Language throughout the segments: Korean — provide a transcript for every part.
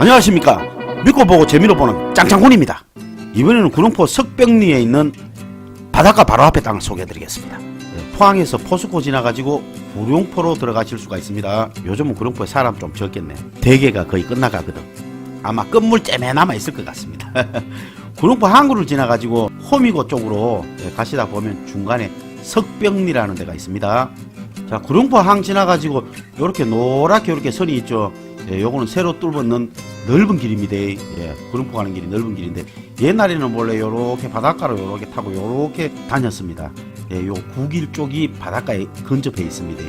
안녕하십니까. 믿고 보고 재미로 보는 짱짱군입니다. 이번에는 구룡포 석병리에 있는 바닷가 바로 앞에 땅을 소개해드리겠습니다. 네, 포항에서 포스코 지나가지고 구룡포로 들어가실 수가 있습니다. 요즘은 구룡포에 사람 좀 적겠네. 대게가 거의 끝나가거든. 아마 끝물째매 남아있을 것 같습니다. 구룡포 항구를 지나가지고 호미고 쪽으로 예, 가시다 보면 중간에 석병리라는 데가 있습니다. 자 구룡포 항 지나가지고 요렇게 노랗게 요렇게 선이 있죠 예, 요거는 새로 뚫었는 넓은 길입니다. 예, 구름포 가는 길이 넓은 길인데 옛날에는 원래 요렇게 바닷가로 요렇게 타고 요렇게 다녔습니다. 예, 요 구길 쪽이 바닷가에 근접해 있습니다.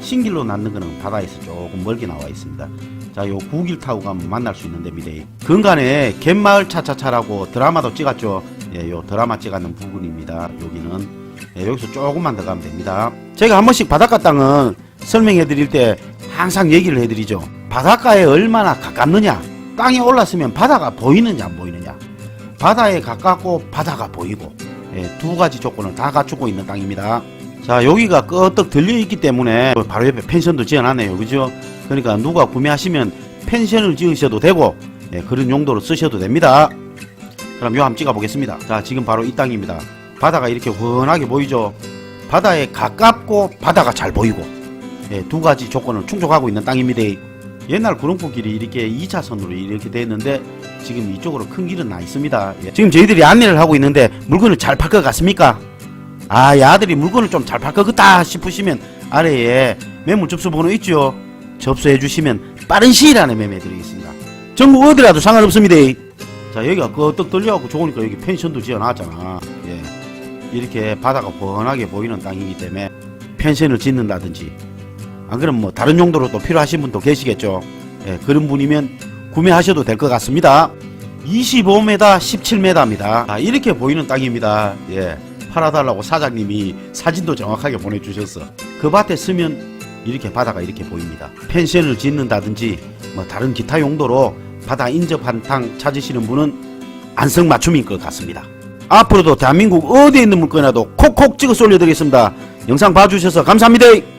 신길로 낳는 거는 바다에서 조금 멀게 나와 있습니다. 자, 요 구길 타고 가면 만날 수 있는 데입니다. 근간에 갯마을 차차차라고 드라마도 찍었죠. 예, 요 드라마 찍었는 부분입니다. 여기는 예, 여기서 조금만 더 가면 됩니다. 제가 한 번씩 바닷가 땅은 설명해 드릴 때 항상 얘기를 해 드리죠. 바닷가에 얼마나 가깝느냐. 땅에 올랐으면 바다가 보이느냐 안 보이느냐. 바다에 가깝고 바다가 보이고 예, 두 가지 조건을 다 갖추고 있는 땅입니다. 자 여기가 끄떡 들려 있기 때문에 바로 옆에 펜션도 지어놨네요. 그죠? 그러니까 누가 구매하시면 펜션을 지으셔도 되고 예, 그런 용도로 쓰셔도 됩니다. 그럼 요 한번 찍어 보겠습니다. 자 지금 바로 이 땅입니다. 바다가 이렇게 훤하게 보이죠? 바다에 가깝고 바다가 잘 보이고 예, 두 가지 조건을 충족하고 있는 땅입니다. 옛날 구릉포 길이 이렇게 2차선으로 이렇게 돼 있는데 지금 이쪽으로 큰 길은 나 있습니다. 예, 지금 저희들이 안내를 하고 있는데 물건을 잘 팔 것 같습니까? 아, 이 아들이 물건을 좀 잘 팔 것 같다 싶으시면 아래에 매물 접수 번호 있죠? 접수해 주시면 빠른 시일 안에 매매 드리겠습니다. 전국 어디라도 상관없습니다. 자, 여기가 끄떡 들려갖고 좋으니까 여기 펜션도 지어 놨잖아. 예. 이렇게 바다가 뻔하게 보이는 땅이기 때문에 펜션을 짓는다든지 안 그러면 뭐 다른 용도로 또 필요하신 분도 계시겠죠. 예, 그런 분이면 구매하셔도 될 것 같습니다. 25m, 17m입니다. 아, 이렇게 보이는 땅입니다. 예, 팔아달라고 사장님이 사진도 정확하게 보내주셨어. 그 밭에 쓰면 이렇게 바다가 이렇게 보입니다. 펜션을 짓는다든지 뭐 다른 기타 용도로 바다 인접한 땅 찾으시는 분은 안성 맞춤인 것 같습니다. 앞으로도 대한민국 어디에 있는 물건이라도 콕콕 찍어 쏠려드리겠습니다. 영상 봐주셔서 감사합니다.